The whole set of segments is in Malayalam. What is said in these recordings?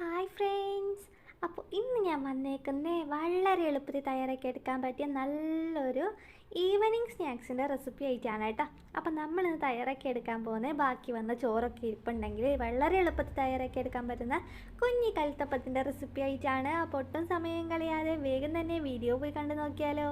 ഹായ് ഫ്രണ്ട്സ് അപ്പോൾ ഇന്ന് ഞാൻ വന്നേക്കുന്നേ വളരെ എളുപ്പത്തിൽ തയ്യാറാക്കി എടുക്കാൻ പറ്റിയ നല്ലൊരു ഈവനിങ് സ്നാക്സിന്റെ റെസിപ്പി ആയിട്ടാണ് കേട്ടോ. അപ്പോൾ നമ്മളിന്ന് തയ്യാറാക്കി എടുക്കാൻ പോകുന്നത് ബാക്കി വന്ന ചോറൊക്കെ ഇരിപ്പുണ്ടെങ്കിൽ വളരെ എളുപ്പത്തിൽ തയ്യാറാക്കി എടുക്കാൻ പറ്റുന്ന കുഞ്ഞി കൽത്തപ്പത്തിന്റെ റെസിപ്പി ആയിട്ടാണ്. അപ്പോൾ ഒട്ടും സമയം കളയാതെ വേഗം തന്നെ വീഡിയോ പോയി കണ്ടു നോക്കിയാലോ.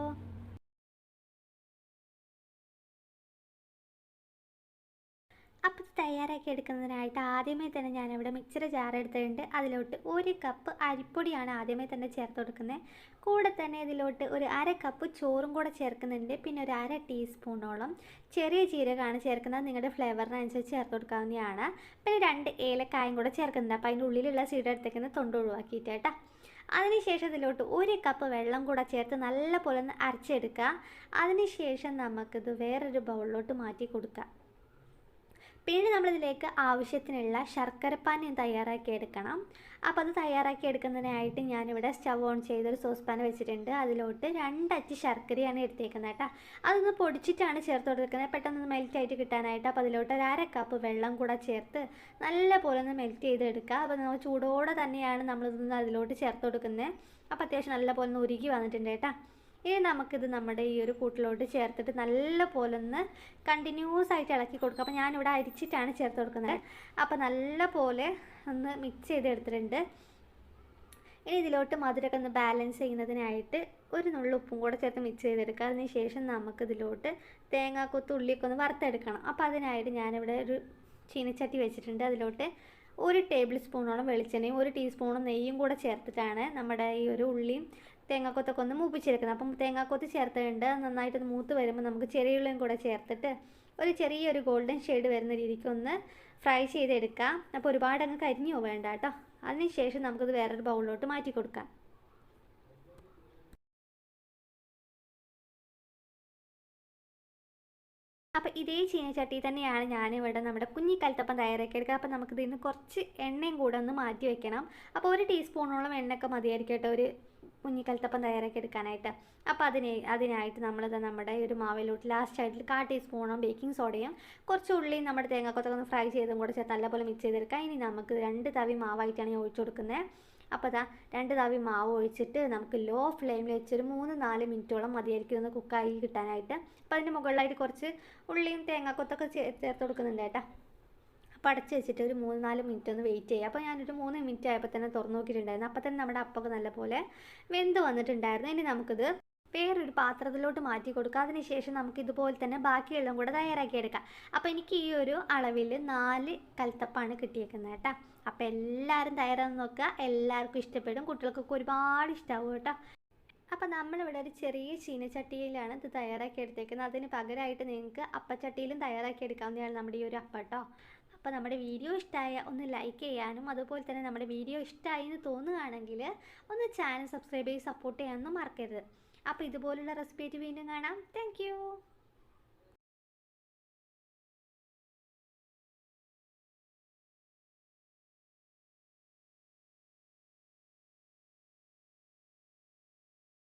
അപ്പോൾ ഇത് തയ്യാറാക്കി എടുക്കുന്നതിനായിട്ട് ആദ്യമേ തന്നെ ഞാനിവിടെ മിക്സർ ജാർ എടുത്തിട്ടുണ്ട്. അതിലോട്ട് ഒരു കപ്പ് അരിപ്പൊടിയാണ് ആദ്യമേ തന്നെ ചേർത്ത് കൊടുക്കുന്നത്. കൂടെ തന്നെ ഇതിലോട്ട് ഒരു അര കപ്പ് ചോറും കൂടെ ചേർക്കുന്നുണ്ട്. പിന്നെ ഒരു അര ടീസ്പൂണോളം ചെറിയ ജീരകമാണ് ചേർക്കുന്നത്. നിങ്ങളുടെ ഫ്ലേവറിനനുസരിച്ച് ചേർത്ത് കൊടുക്കാവുന്നതാണ്. പിന്നെ രണ്ട് ഏലക്കായും കൂടെ ചേർക്കുന്നുണ്ട്. അപ്പോൾ അതിന്റെ ഉള്ളിലുള്ള സീഡ് എടുത്തേക്കുന്നത് തൊണ്ട് ഒഴിവാക്കിയിട്ട് കേട്ടോ. അതിനുശേഷം ഇതിലോട്ട് ഒരു കപ്പ് വെള്ളം കൂടെ ചേർത്ത് നല്ലപോലെ ഒന്ന് അരച്ചെടുക്കുക. അതിനുശേഷം നമുക്കിത് വേറൊരു ബൗളിലോട്ട് മാറ്റി കൊടുക്കാം പിന്നെ നമ്മളിതിലേക്ക് ആവശ്യത്തിനുള്ള ശർക്കരപ്പാൻ തയ്യാറാക്കി എടുക്കണം. അപ്പോൾ അത് തയ്യാറാക്കി എടുക്കുന്നതിനായിട്ട് ഞാനിവിടെ സ്റ്റവ് ഓൺ ചെയ്തൊരു സോസ് പാൻ വെച്ചിട്ടുണ്ട്. അതിലോട്ട് രണ്ടച്ച് ശർക്കരയാണ് എടുത്തേക്കുന്നത് കേട്ടോ. അതൊന്ന് പൊടിച്ചിട്ടാണ് ചേർത്ത് കൊടുക്കുന്നത് പെട്ടെന്ന് മെൽറ്റ് ആയിട്ട് കിട്ടാനായിട്ട് അപ്പോൾ അതിലോട്ട് ഒരു അര കപ്പ് വെള്ളം കൂടെ ചേർത്ത് നല്ല പോലെ ഒന്ന് മെൽറ്റ് ചെയ്തെടുക്കുക. അപ്പോൾ നമ്മൾ ചൂടോടെ തന്നെയാണ് നമ്മളിതൊന്ന് അതിലോട്ട് ചേർത്ത് കൊടുക്കുന്നത്. അപ്പോൾ അത്യാവശ്യം നല്ല പോലെ ഒന്ന് ഉരുകി വന്നിട്ടുണ്ട് കേട്ടോ. ഇനി നമുക്കിത് നമ്മുടെ ഈ ഒരു കൂട്ടിലോട്ട് ചേർത്തിട്ട് നല്ല പോലെ ഒന്ന് കണ്ടിന്യൂസ് ആയിട്ട് ഇളക്കി കൊടുക്കുക അപ്പോൾ ഞാനിവിടെ അരിച്ചിട്ടാണ് ചേർത്ത് കൊടുക്കുന്നത്. അപ്പോൾ നല്ല പോലെ ഒന്ന് മിക്സ് ചെയ്തെടുത്തിട്ടുണ്ട്. ഇനി ഇതിലോട്ട് മധുരമൊക്കെ ഒന്ന് ബാലൻസ് ചെയ്യുന്നതിനായിട്ട് ഒരു നുള്ളു ഉപ്പും കൂടെ ചേർത്ത് മിക്സ് ചെയ്തെടുക്കുക. അതിന് ശേഷം നമുക്കിതിലോട്ട് തേങ്ങാക്കൊത്ത് ഉള്ളിയൊക്കെ ഒന്ന് വറുത്തെടുക്കണം. അപ്പോൾ അതിനായിട്ട് ഞാനിവിടെ ഒരു ചീനച്ചട്ടി വെച്ചിട്ടുണ്ട്. അതിലോട്ട് ഒരു ടേബിൾ സ്പൂണോളം വെളിച്ചെണ്ണയും ഒരു ടീസ്പൂണും നെയ്യും കൂടെ ചേർത്തിട്ടാണ് നമ്മുടെ ഈ ഒരു ഉള്ളിയും തേങ്ങാക്കൊത്തൊക്കെ ഒന്ന് മൂപ്പിച്ചെടുക്കുന്നത്. അപ്പം തേങ്ങാക്കൊത്ത് ചേർത്തിട്ടുണ്ട്. നന്നായിട്ട് മൂത്ത് വരുമ്പോൾ നമുക്ക് ചെറിയ ഉള്ളിയും കൂടെ ചേർത്തിട്ട് ഒരു ചെറിയൊരു ഗോൾഡൻ ഷെയ്ഡ് വരുന്ന രീതിക്ക് ഒന്ന് ഫ്രൈ ചെയ്തെടുക്കാം. അപ്പോൾ ഒരുപാട് അങ്ങ് കരിഞ്ഞു വേണ്ട കേട്ടോ. അതിനുശേഷം നമുക്കത് വേറൊരു ബൗളിലോട്ട് മാറ്റി കൊടുക്കാം അപ്പോൾ ഇതേ ചീനച്ചട്ടി തന്നെയാണ് ഞാനിവിടെ നമ്മുടെ കുഞ്ഞി കൽത്തപ്പം തയ്യാറാക്കി എടുക്കുക. അപ്പോൾ നമുക്കിത് ഇന്ന് കുറച്ച് എണ്ണയും കൂടെ ഒന്ന് മാറ്റി വെക്കണം. അപ്പോൾ ഒരു ടീസ്പൂണോളം എണ്ണയൊക്കെ മതിയായിരിക്കും കേട്ടോ ഒരു കുഞ്ഞി കൽത്തപ്പം തയ്യാറാക്കി എടുക്കാനായിട്ട്. അപ്പോൾ അതിന് അതിനായിട്ട് നമ്മളിത് നമ്മുടെ ഒരു മാവിലോട്ട് ലാസ്റ്റ് ആയിട്ട് കാ ടീസ്പൂണും ബേക്കിംഗ് സോഡയും കുറച്ച് ഉള്ളിയും നമ്മുടെ തേങ്ങാക്കൊത്തൊക്കെ ഒന്ന് ഫ്രൈ ചെയ്തും കൂടെ ചേർത്ത് നല്ലപോലെ മിക്സ് ചെയ്തെടുക്കാം ഇനി നമുക്ക് രണ്ട് തവി മാവായിട്ടാണ് ഞാൻ ഒഴിച്ചു കൊടുക്കുന്നത്. അപ്പോൾ അതാ രണ്ട് തവി മാവ് ഒഴിച്ചിട്ട് നമുക്ക് ലോ ഫ്ലെയിമിൽ വെച്ചൊരു മൂന്ന് നാല് മിനിറ്റോളം മതിയായിരിക്കും ഒന്ന് കുക്കായി കിട്ടാനായിട്ട്. അപ്പോൾ അതിന്റെ മുകളിലായിട്ട് കുറച്ച് ഉള്ളിയും തേങ്ങാക്കൊത്തൊക്കെ ചേർത്ത് കൊടുക്കുന്നുണ്ട് കേട്ടോ. അപ്പോൾ അടച്ച് വെച്ചിട്ട് ഒരു മൂന്ന് നാല് മിനിറ്റ് ഒന്ന് വെയിറ്റ് ചെയ്യുക അപ്പോൾ ഞാനൊരു മൂന്ന് മിനിറ്റ് ആയപ്പോൾ തന്നെ തുറന്നു നോക്കിയിട്ടുണ്ടായിരുന്നു. അപ്പോൾ തന്നെ നമ്മുടെ അപ്പൊക്കെ നല്ലപോലെ വെന്ത് വന്നിട്ടുണ്ടായിരുന്നു. ഇനി നമുക്കിത് വേറൊരു പാത്രത്തിലോട്ട് മാറ്റി കൊടുക്കുക. അതിനുശേഷം നമുക്ക് ഇതുപോലെ തന്നെ ബാക്കിയെല്ലാം കൂടെ തയ്യാറാക്കി എടുക്കാം അപ്പോൾ എനിക്ക് ഈ ഒരു അളവിൽ നാല് കൽത്തപ്പാണ് കിട്ടിയേക്കുന്നത് കേട്ടോ. അപ്പോൾ എല്ലാവരും തയ്യാറാന്ന് നോക്കുക. എല്ലാവർക്കും ഇഷ്ടപ്പെടും. കുട്ടികൾക്കൊക്കെ ഒരുപാട് ഇഷ്ടമാവും കേട്ടോ. അപ്പോൾ നമ്മളിവിടെ ഒരു ചെറിയ ചീനച്ചട്ടിയിലാണ് ഇത് തയ്യാറാക്കി എടുത്തേക്കുന്നത് അതിന് പകരമായിട്ട് നിങ്ങൾക്ക് അപ്പച്ചട്ടിയിലും തയ്യാറാക്കി എടുക്കാവുന്നതാണ് നമ്മുടെ ഈ ഒരു അപ്പട്ടോ അപ്പോൾ നമ്മുടെ വീഡിയോ ഇഷ്ടമായ ഒന്ന് ലൈക്ക് ചെയ്യാനും അതുപോലെ തന്നെ നമ്മുടെ വീഡിയോ ഇഷ്ടമായി എന്ന് തോന്നുകയാണെങ്കിൽ ഒന്ന് ചാനൽ സബ്സ്ക്രൈബ് ചെയ്ത് സപ്പോർട്ട് ചെയ്യാനൊന്നും മറക്കരുത്. അപ്പോൾ ഇതുപോലുള്ള റെസിപ്പി ആയിട്ട് വീണ്ടും കാണാം. താങ്ക്